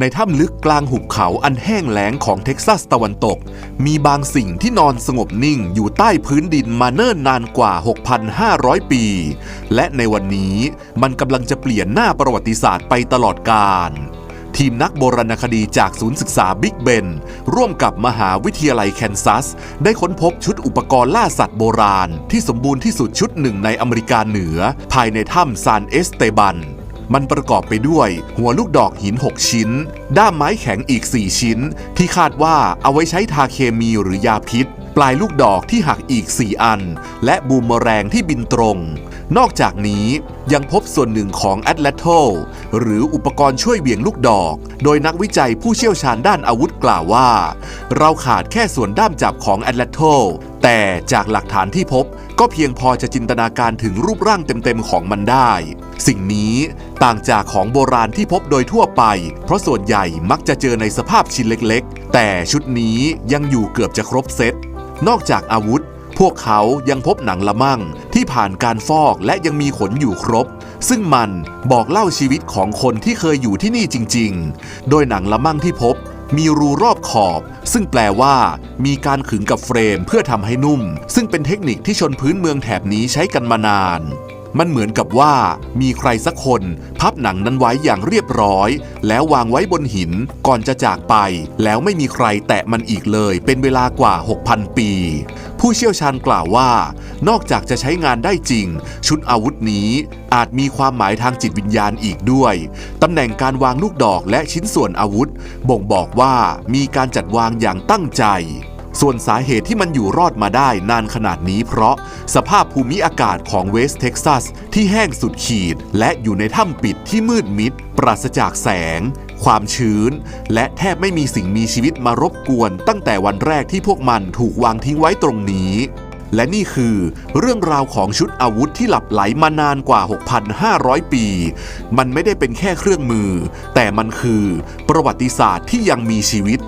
ในถ้ำลึกกลางหุบเขาอันแห้งแล้งของเท็กซัสตะวันตก มีบางสิ่งที่นอนสงบนิ่งอยู่ใต้พื้นดินมาเนิ่นนานกว่า 6,500 ปี และในวันนี้มันกำลังจะเปลี่ยนหน้าประวัติศาสตร์ไปตลอดกาลทีมนักโบราณคดีจากศูนย์ศึกษาบิ๊กเบน ร่วมกับมหาวิทยาลัยแคนซัส ได้ค้นพบชุดอุปกรณ์ล่าสัตว์โบราณ ที่สมบูรณ์ที่สุดชุดหนึ่งในอเมริกาเหนือ ภายในถ้ำซานเอสเตบัน มันประกอบไปด้วย หัวลูกดอกหิน 6 ชิ้น ด้ามไม้แข็งอีก 4 ชิ้น ที่คาดว่าเอาไว้ใช้ทาเคมีหรือยาพิษ ปลายลูกดอกที่หักอีก 4 อัน และบูมเมอแรงที่บินตรง นอกจากนี้ยังพบส่วนหนึ่งของแอตแลโทหรืออุปกรณ์ช่วยเบี่ยงลูกดอก โดยนักวิจัยผู้เชี่ยวชาญด้านอาวุธกล่าวว่า เราขาดแค่ส่วนด้ามจับของแอตแลโท แต่จากหลักฐานที่พบก็เพียงพอจะจินตนาการถึงรูปร่างเต็มๆของมันได้ สิ่งนี้ต่างจากของโบราณที่พบโดยทั่วไป เพราะส่วนใหญ่มักจะเจอในสภาพชิ้นเล็กๆ แต่ชุดนี้ยังอยู่เกือบจะครบเซต นอกจากอาวุธ พวกเขายังพบหนังละมั่ง ที่ผ่านการฟอกและยังมีขนอยู่ครบ ซึ่งมันบอกเล่าชีวิตของคนที่เคยอยู่ที่นี่จริง ๆ โดยหนังละมั่งที่พบ มีรูรอบขอบ ซึ่งแปลว่ามีการขึงกับเฟรมเพื่อทำให้นุ่ม ซึ่งเป็นเทคนิคที่ชนพื้นเมืองแถบนี้ใช้กันมานาน มันเหมือนกับว่า มีใครสักคน พับหนังนั้นไว้อย่างเรียบร้อย แล้ววางไว้บนหินก่อนจะจากไป แล้วไม่มีใครแตะมันอีกเลย เป็นเวลากว่า 6,000 ปี ผู้เชี่ยวชาญกล่าวว่า นอกจากจะใช้งานได้จริง ชุดอาวุธนี้อาจมีความหมายทางจิตวิญญาณอีกด้วย ตำแหน่งการวางลูกดอกและชิ้นส่วนอาวุธ บ่งบอกว่ามีการจัดวางอย่างตั้งใจ ส่วนสาเหตุที่มันอยู่รอดมาได้นานขนาดนี้เพราะสภาพภูมิอากาศของเวสเท็กซัสที่แห้งสุดขีด และอยู่ในถ้ำปิดที่มืดมิด ปราศจากแสงความชื้น และแทบไม่มีสิ่งมีชีวิตมารบกวนตั้งแต่วันแรกที่พวกมันถูกวางทิ้งไว้ตรงนี้ และนี่คือเรื่องราวของชุดอาวุธที่หลับไหลมานานกว่า 6,500 ปี มันไม่ได้เป็นแค่เครื่องมือ แต่มันคือประวัติศาสตร์ที่ยังมีชีวิต